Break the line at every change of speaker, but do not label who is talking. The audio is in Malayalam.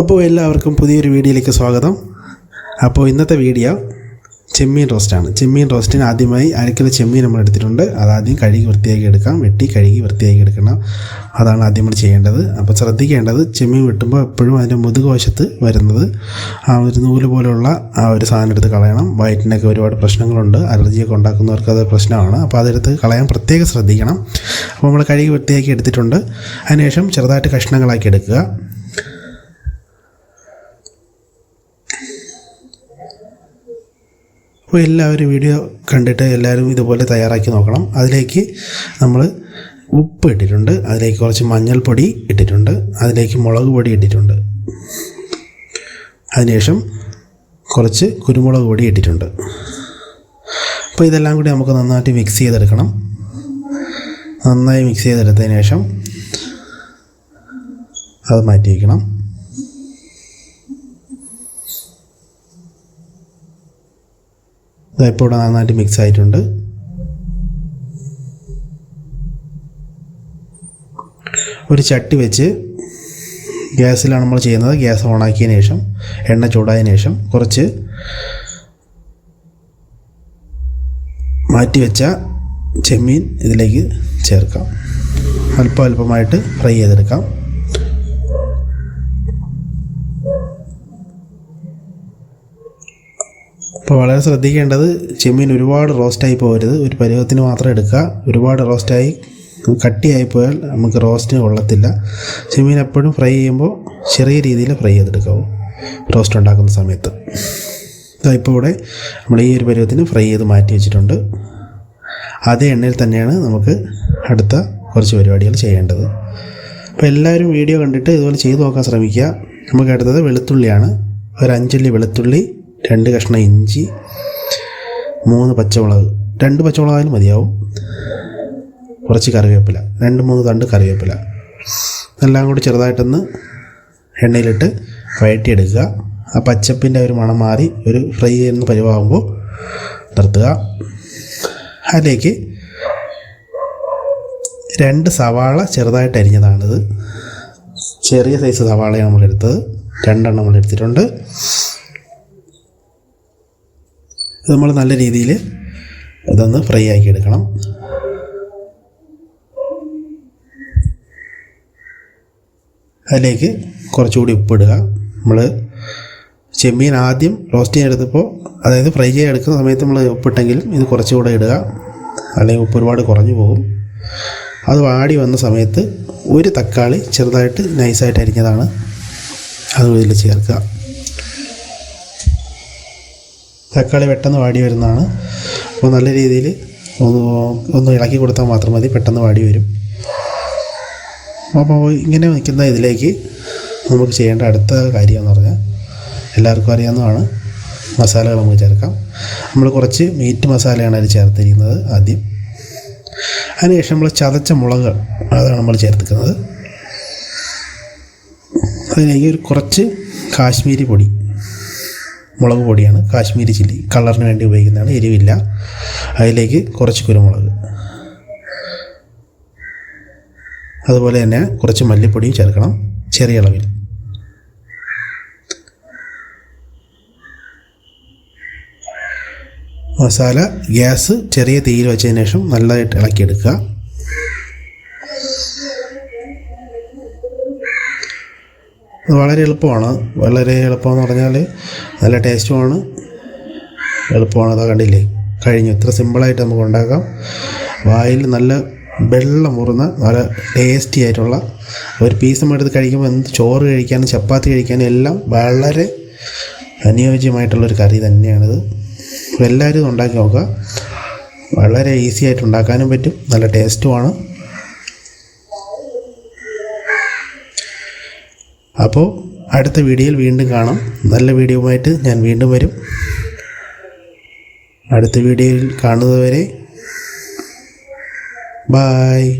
അപ്പോൾ എല്ലാവർക്കും പുതിയൊരു വീഡിയോയിലേക്ക് സ്വാഗതം. അപ്പോൾ ഇന്നത്തെ വീഡിയോ ചെമ്മീൻ റോസ്റ്റാണ് ചെമ്മീൻ റോസ്റ്റിന് ആദ്യമായി അരക്കിലോ ചെമ്മീൻ നമ്മൾ എടുത്തിട്ടുണ്ട്. അതാദ്യം കഴുകി വൃത്തിയാക്കി എടുക്കാം. വെട്ടി കഴുകി വൃത്തിയാക്കി എടുക്കണം. അതാണ് ആദ്യം നമ്മൾ ചെയ്യേണ്ടത്. അപ്പോൾ ശ്രദ്ധിക്കേണ്ടത് ചെമ്മീൻ വെട്ടുമ്പോൾ എപ്പോഴും അതിന്റെ മുതുകുവശത്ത് വരുന്നത് ആ ഒരു നൂൽ പോലുള്ള ആ ഒരു സാധനം എടുത്ത് കളയണം. വയറ്റിനൊക്കെ ഒരുപാട് പ്രശ്നങ്ങളുണ്ട്. അലർജിയൊക്കെ ഉണ്ടാക്കുന്നവർക്ക് അത് പ്രശ്നമാണ്. അപ്പോൾ അതെടുത്ത് കളയാൻ പ്രത്യേകം ശ്രദ്ധിക്കണം. അപ്പോൾ നമ്മൾ കഴുകി വൃത്തിയാക്കി എടുത്തിട്ടുണ്ട്. അതിനുശേഷം ചെറുതായിട്ട് കഷ്ണങ്ങളാക്കി എടുക്കുക. അപ്പോൾ എല്ലാവരും വീഡിയോ കണ്ടിട്ട് എല്ലാവരും ഇതുപോലെ തയ്യാറാക്കി നോക്കണം. അതിലേക്ക് നമ്മൾ ഉപ്പ് ഇട്ടിട്ടുണ്ട്. അതിലേക്ക് കുറച്ച് മഞ്ഞൾപ്പൊടി ഇട്ടിട്ടുണ്ട്. അതിലേക്ക് മുളക് പൊടി ഇട്ടിട്ടുണ്ട്. അതിനുശേഷം കുറച്ച് കുരുമുളക് പൊടി ഇട്ടിട്ടുണ്ട്. അപ്പോൾ ഇതെല്ലാം കൂടി നമുക്ക് നന്നായിട്ട് മിക്സ് ചെയ്തെടുക്കണം. നന്നായി മിക്സ് ചെയ്തെടുത്തതിന് ശേഷം അത് മാറ്റി വയ്ക്കണം ഇപ്പോൾ ഇവിടെ നന്നായിട്ട് മിക്സ് ആയിട്ടുണ്ട്. ഒരു ചട്ടി വെച്ച് ഗ്യാസിലാണ് നമ്മൾ ചെയ്യുന്നത്. ഗ്യാസ് ഓണാക്കിയതിന് ശേഷം എണ്ണ ചൂടായതിനു ശേഷം കുറച്ച് മാറ്റി വെച്ച ചെമ്മീൻ ഇതിലേക്ക് ചേർക്കാം. അല്പം അല്പമായിട്ട് ഫ്രൈ ചെയ്തെടുക്കാം. അപ്പോൾ വളരെ ശ്രദ്ധിക്കേണ്ടത് ചെമ്മീൻ ഒരുപാട് റോസ്റ്റായി പോകരുത്. ഒരു പരുവത്തിന് മാത്രം എടുക്കുക. ഒരുപാട് റോസ്റ്റായി കട്ടിയായി പോയാൽ നമുക്ക് റോസ്റ്റിന് കൊള്ളത്തില്ല. ചെമ്മീൻ എപ്പോഴും ഫ്രൈ ചെയ്യുമ്പോൾ ചെറിയ രീതിയിൽ ഫ്രൈ ചെയ്തെടുക്കാവും. റോസ്റ്റ് ഉണ്ടാക്കുന്ന സമയത്ത്. ഇപ്പോൾ ഇവിടെ നമ്മൾ ഈ ഒരു പരുവത്തിന് ഫ്രൈ ചെയ്ത് മാറ്റി വെച്ചിട്ടുണ്ട്. അതേ എണ്ണയിൽ തന്നെയാണ് നമുക്ക് അടുത്ത കുറച്ച് പരിപാടികൾ ചെയ്യേണ്ടത്. അപ്പോൾ എല്ലാവരും വീഡിയോ കണ്ടിട്ട് ഇതുപോലെ ചെയ്തു നോക്കാൻ ശ്രമിക്കുക. നമുക്ക് അടുത്തത് വെളുത്തുള്ളിയാണ്. ഒരു അഞ്ചല്ലി വെളുത്തുള്ളി രണ്ട് കഷ്ണം ഇഞ്ചി മൂന്ന് പച്ചമുളക്. രണ്ട് പച്ചമുളകായാലും മതിയാവും. കുറച്ച് കറിവേപ്പില. രണ്ട് മൂന്ന് തണ്ട് കറിവേപ്പില. എല്ലാം കൂടി ചെറുതായിട്ടൊന്ന് എണ്ണയിലിട്ട് വഴറ്റിയെടുക്കുക. ആ പച്ചപ്പിന്റെ ഒരു മണം മാറി ഒരു ഫ്രൈ ചെയ്യുന്ന പരിവാകുമ്പോൾ നിർത്തുക. അതിലേക്ക് രണ്ട് സവാള ചെറുതായിട്ട് അരിഞ്ഞതാണിത്. ചെറിയ സൈസ് സവാളയാണ് നമ്മളെടുത്തത്. രണ്ടെണ്ണം നമ്മൾ എടുത്തിട്ടുണ്ട് ഇത് നമ്മൾ നല്ല രീതിയിൽ ഇതൊന്ന് ഫ്രൈ ആക്കി എടുക്കണം അതിലേക്ക് കുറച്ചുകൂടി ഉപ്പിടുക. നമ്മൾ ചെമ്മീൻ ആദ്യം റോസ്റ്റ് ചെയ്തെടുത്തപ്പോൾ അതായത് ഫ്രൈ ചെയ്യാൻ എടുക്കുന്ന സമയത്ത് നമ്മൾ ഉപ്പിട്ടെങ്കിലും ഇത് കുറച്ചുകൂടെ ഇടുക. അല്ലെങ്കിൽ ഉപ്പ് ഒരുപാട് കുറഞ്ഞു പോകും. അത് വാടി വന്ന സമയത്ത് ഒരു തക്കാളി ചെറുതായിട്ട് നൈസായിട്ട് അരിഞ്ഞതാണ്. അത് ഇതിൽ ചേർക്കുക. തക്കാളി പെട്ടെന്ന് വാടി വരുന്നതാണ്. അപ്പോൾ നല്ല രീതിയിൽ ഒന്ന് ഒന്ന് ഇളക്കി കൊടുത്താൽ മാത്രം മതി പെട്ടെന്ന് വാടി വരും. അപ്പോൾ ഇങ്ങനെ നിൽക്കുന്ന ഇതിലേക്ക് നമുക്ക് ചെയ്യേണ്ട അടുത്ത കാര്യം എന്ന് പറഞ്ഞാൽ എല്ലാവർക്കും അറിയാവുന്നതാണ് മസാലകൾ നമുക്ക് ചേർക്കാം. നമ്മൾ കുറച്ച് മീറ്റ് മസാലയാണ് അതിൽ ചേർത്തിരിക്കുന്നത് ആദ്യം. അതിനുശേഷം നമ്മൾ ചതച്ച മുളക് അതാണ് നമ്മൾ ചേർത്തിക്കുന്നത് അതിലേക്ക് കുറച്ച് കാശ്മീരി പൊടി മുളക് പൊടിയാണ്. കാശ്മീരി ചില്ലി. കളറിന് വേണ്ടി ഉപയോഗിക്കുന്നതാണ്. എരിവില്ല. അതിലേക്ക് കുറച്ച് കുരുമുളക്. അതുപോലെ തന്നെ കുറച്ച് മല്ലിപ്പൊടിയും ചേർക്കണം. ചെറിയ അളവിൽ. മസാല ഗ്യാസ് ചെറിയ തീയിൽ വെച്ചതിന് ശേഷം നല്ലതായിട്ട് ഇളക്കിയെടുക്കുക. ഇത് വളരെ എളുപ്പമാണ്. വളരെ എളുപ്പമെന്ന് പറഞ്ഞാൽ നല്ല ടേസ്റ്റുമാണ്. എളുപ്പമാണ് അതാ കണ്ടില്ലേ? കഴിഞ്ഞു. ഇത്ര സിമ്പിളായിട്ട് നമുക്ക് ഉണ്ടാക്കാം. വായിൽ നല്ല വെള്ളം മുറുന്ന നല്ല ടേസ്റ്റി ആയിട്ടുള്ള ഒരു പീസ് എടുത്ത് കഴിക്കുമ്പോൾ എന്ത് ചോറ് കഴിക്കാനും ചപ്പാത്തി കഴിക്കാനും എല്ലാം വളരെ അനുയോജ്യമായിട്ടുള്ളൊരു കറി തന്നെയാണിത്. എല്ലാവരും ഇത് ഉണ്ടാക്കി നോക്കുക. വളരെ ഈസി ആയിട്ട് ഉണ്ടാക്കാനും പറ്റും. നല്ല ടേസ്റ്റുമാണ്. അപ്പോൾ അടുത്ത വീഡിയോയിൽ വീണ്ടും കാണാം. നല്ല വീഡിയോയുമായിട്ട് ഞാൻ വീണ്ടും വരും. അടുത്ത വീഡിയോയിൽ കാണുന്നതുവരെ ബായ്